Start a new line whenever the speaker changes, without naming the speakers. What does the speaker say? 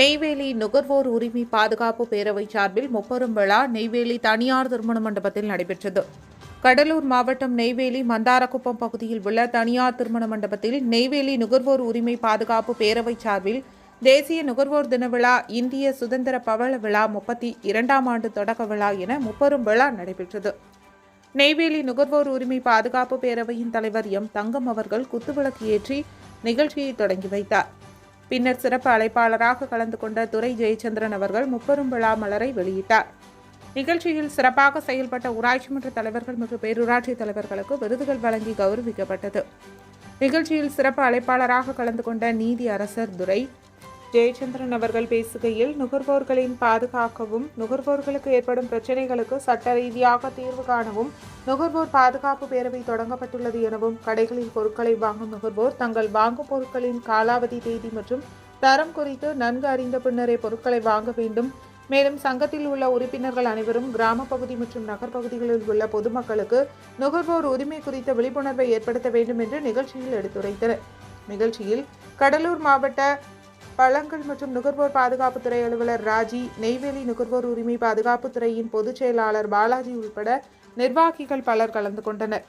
நெய்வேலி நுகர்வோர் உரிமை பாதுகாப்பு பேரவை சார்பில் முப்பெரும் விழா நெய்வேலி தனியார் திருமண மண்டபத்தில் நடைபெற்றது. கடலூர் மாவட்டம் நெய்வேலி மந்தாரக்குப்பம் பகுதியில் உள்ள தனியார் திருமண மண்டபத்தில் நெய்வேலி நுகர்வோர் உரிமை பாதுகாப்பு பேரவை சார்பில் தேசிய நுகர்வோர் தின விழா இந்திய சுதந்திர பவள விழா முப்பத்தி இரண்டாம் ஆண்டு தொடக்க விழா என முப்பெரும் விழா நடைபெற்றது. நெய்வேலி நுகர்வோர் உரிமை பாதுகாப்பு பேரவையின் தலைவர் எம் தங்கம் அவர்கள் குத்துவிளக்கு ஏற்றி நிகழ்ச்சியை தொடங்கி வைத்தார். பின்னர் சிறப்பு அழைப்பாளராக கலந்து கொண்ட துரை ஜெயச்சந்திரன் அவர்கள் முப்பெரும் விழா மலரை வெளியிட்டார். நிகழ்ச்சியில் சிறப்பாக செயல்பட்ட ஊராட்சி மன்ற தலைவர்கள் மற்றும் பேரூராட்சி தலைவர்களுக்கு விருதுகள் வழங்கி கௌரவிக்கப்பட்டது. நிகழ்ச்சியில் சிறப்பு அழைப்பாளராக கலந்து கொண்ட நீதி அரசர் துரை ஜெயச்சந்திரன் அவர்கள் பேசுகையில் நுகர்வோர்களின் பாதுகாக்கவும் நுகர்வோர்களுக்கு ஏற்படும் பிரச்சினைகளுக்கு சட்ட ரீதியாக தீர்வு காணவும் நுகர்வோர் பாதுகாப்பு பேரவை தொடங்கப்பட்டுள்ளது எனவும் கடைகளில் பொருட்களை வாங்கும் நுகர்வோர் தங்கள் வாங்கும் பொருட்களின் காலாவதி தேதி மற்றும் தரம் குறித்து நன்கு அறிந்த பின்னரே பொருட்களை வாங்க வேண்டும். மேலும் சங்கத்தில் உள்ள உறுப்பினர்கள் அனைவரும் கிராம பகுதி மற்றும் நகர்ப்பகுதிகளில் உள்ள பொதுமக்களுக்கு நுகர்வோர் உரிமை குறித்த விழிப்புணர்வை ஏற்படுத்த வேண்டும் என்று நிகழ்ச்சியில் எடுத்துரைத்தனர். நிகழ்ச்சியில் கடலூர் மாவட்ட பழங்கள் மற்றும் நுகர்வோர் பாதுகாப்புத்துறை அலுவலர் ராஜி நெய்வேலி நுகர்வோர் உரிமை பாதுகாப்புத்துறையின் பொதுச் செயலாளர் பாலாஜி உள்பட நிர்வாகிகள் பலர் கலந்து கொண்டனர்.